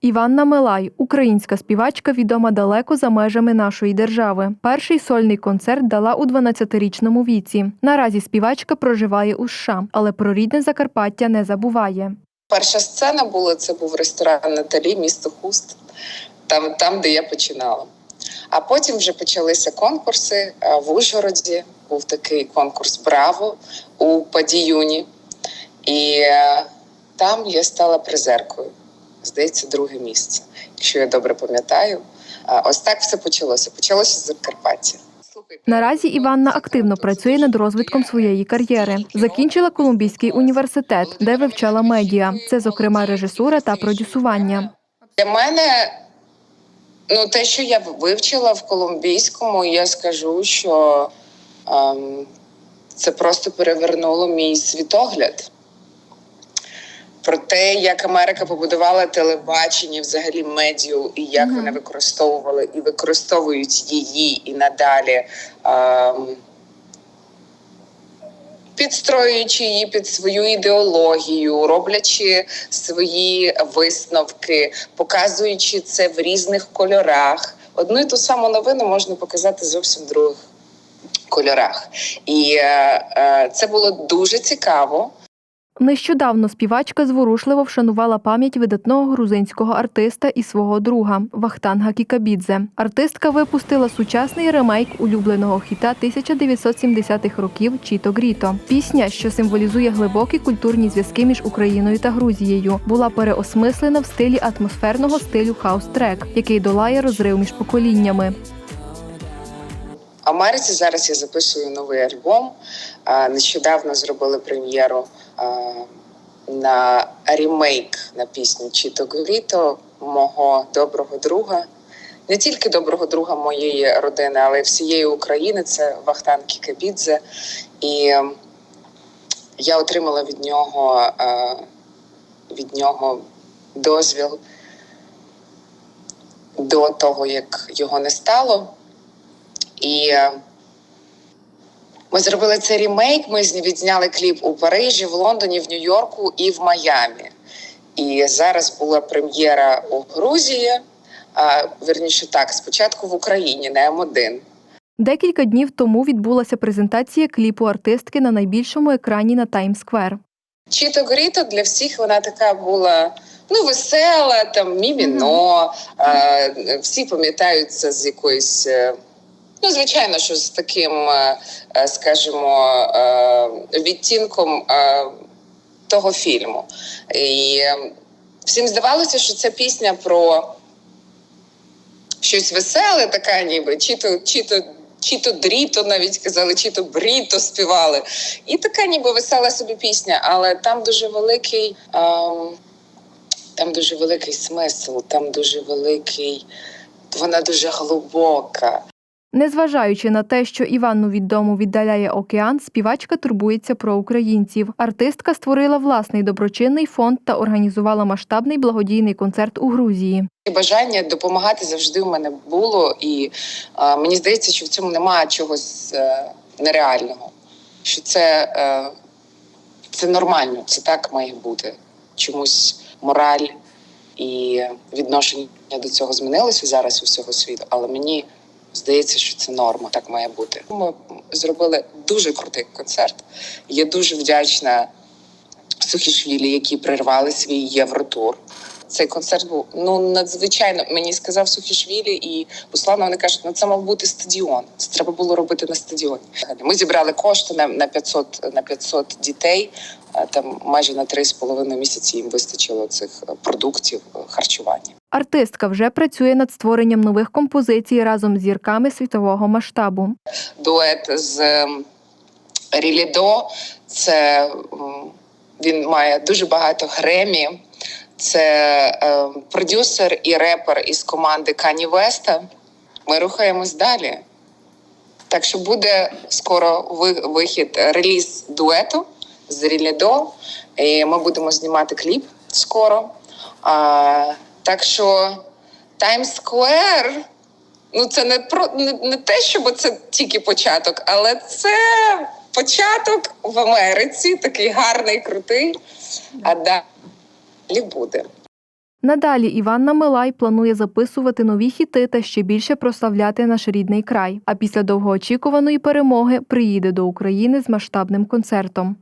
Іванна Милай, українська співачка, відома далеко за межами нашої держави. Перший сольний концерт дала у 12-річному віці. Наразі співачка проживає у США, але про рідне Закарпаття не забуває. Перша сцена була це був ресторан Наталі, місто Хуст, там, там, де я починала. А потім вже почалися конкурси е, в Ужгороді. Був такий конкурс Браво у Падіюні. І е, там я стала призеркою. Здається, друге місце, якщо я добре пам'ятаю. Ось так все почалося. Почалося з Закарпаття. Наразі Іванна активно працює над розвитком своєї кар'єри. Закінчила Колумбійський університет, де вивчала медіа. Це, зокрема, режисура та продюсування. Для мене, ну, те, що я вивчила в колумбійському, я скажу, що ем, це просто перевернуло мій світогляд. Про те, як Америка побудувала телебачення, взагалі медіа, і як Мгм. вони використовували і використовують її і надалі. Ем, Підстроюючи її під свою ідеологію, роблячи свої висновки, показуючи це в різних кольорах. Одну і ту саму новину можна показати зовсім в других кольорах. І е, е, це було дуже цікаво. Нещодавно співачка зворушливо вшанувала пам'ять видатного грузинського артиста і свого друга Вахтанга Кікабідзе. Артистка випустила сучасний ремейк улюбленого хіта 1970-х років Чіто Гріто. Пісня, що символізує глибокі культурні зв'язки між Україною та Грузією, була переосмислена в стилі атмосферного стилю хаус-трек, який долає розрив між поколіннями. Америці зараз я записую новий альбом. Нещодавно зробили прем'єру на ремейк на пісню Чіто Гуріто мого доброго друга. Не тільки доброго друга моєї родини, але й всієї України. Це Вахтан Кікабідзе. І ем, я отримала від нього, е, від нього дозвіл до того, як його не стало. І е, ми зробили цей ремейк. Ми відзняли кліп у Парижі, в Лондоні, в Нью-Йорку і в Майамі. І зараз була прем'єра у Грузії. А, верніше так, спочатку в Україні на М1. Декілька днів тому відбулася презентація кліпу артистки на найбільшому екрані на Таймс-сквер. Чіто Гріто для всіх вона така була ну весела, там міміно. Е, всі пам'ятають це з якоїсь. Ну, звичайно, що з таким, е, е, скажімо, е, відтінком того фільму. І всім здавалося, що це пісня про щось веселе, така ніби, чи то, чи то, чи то дріто навіть казали, чи то бріто співали. І така ніби весела собі пісня, але там дуже великий. Ем, там дуже великий смисл, там дуже великий, вона дуже глибока. Незважаючи на те, що Іванну від дому віддаляє океан, співачка турбується про українців. Артистка створила власний доброчинний фонд та організувала масштабний благодійний концерт у Грузії. Бажання допомагати завжди в мене було, і е, мені здається, що в цьому немає чогось е, нереального. Що це, е, це нормально, це так має бути. Чомусь мораль і відношення до цього змінилося зараз у всього світу, але мені здається, що це норма, так має бути. Ми зробили дуже крутий концерт. Я дуже вдячна Сухішвілі, які прервали свій євротур. Цей концерт був ну надзвичайно. Мені сказав Сухішвілі і Руслана. Вони кажуть, ну це мав бути стадіон. Це треба було робити на стадіоні. Ми зібрали кошти на, на 500, на 500 дітей. Там майже на 3,5 місяці їм вистачило цих е, продуктів е, харчування. Артистка вже працює над створенням нових композицій разом з зірками світового масштабу. дует з ем, Рілідо. Це він має дуже багато гремі. Це е, продюсер і репер із команди Кані Веста. Ми рухаємось далі. Так що буде скоро вихід реліз дуету з Рілідо. І ми будемо знімати кліп скоро. Так що Square Ну, це не про не, не те, щоб це тільки початок, але це початок в Америці, такий гарний, крутий. А далі буде. Надалі Іванна Милай планує записувати нові хіти та ще більше прославляти наш рідний край. А після довгоочікуваної перемоги приїде до України з масштабним концертом.